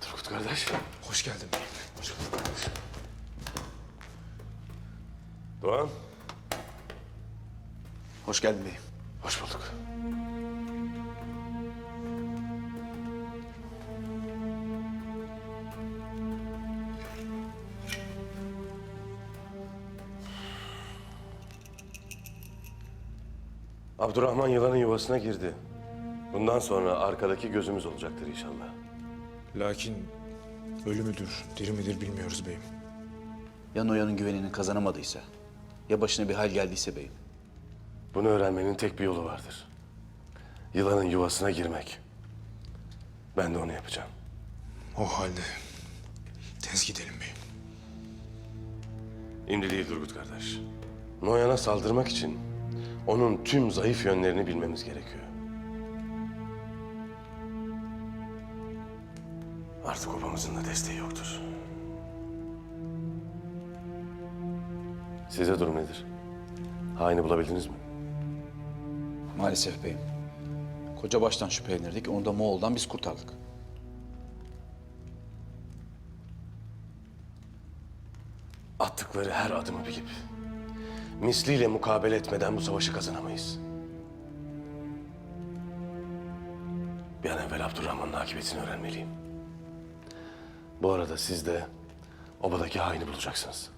Turgut kardeş. Hoş geldin beyim. Hoş bulduk. Doğan. Hoş geldin beyim. Hoş bulduk. Abdurrahman yılanın yuvasına girdi. Bundan sonra arkadaki gözümüz olacaktır inşallah. Lakin ölü müdür, diri midir bilmiyoruz beyim. Ya Noyan'ın güvenini kazanamadıysa? Ya başına bir hal geldiyse beyim? Bunu öğrenmenin tek bir yolu vardır. Yılanın yuvasına girmek. Ben de onu yapacağım. O halde tez gidelim beyim. Şimdi değil Turgut kardeş. Noyan'a saldırmak için onun tüm zayıf yönlerini bilmemiz gerekiyor. Artık babamızın da desteği yoktur. Size durum nedir? Haini bulabildiniz mi? Maalesef beyim. Koca baştan şüphelenirdik, onu da Moğol'dan biz kurtardık. Attıkları her adımı bilip misliyle mukabele etmeden bu savaşı kazanamayız. Bir an evvel Abdurrahman'ın akıbetini öğrenmeliyim. Bu arada siz de obadaki haini bulacaksınız.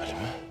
Öyle mi?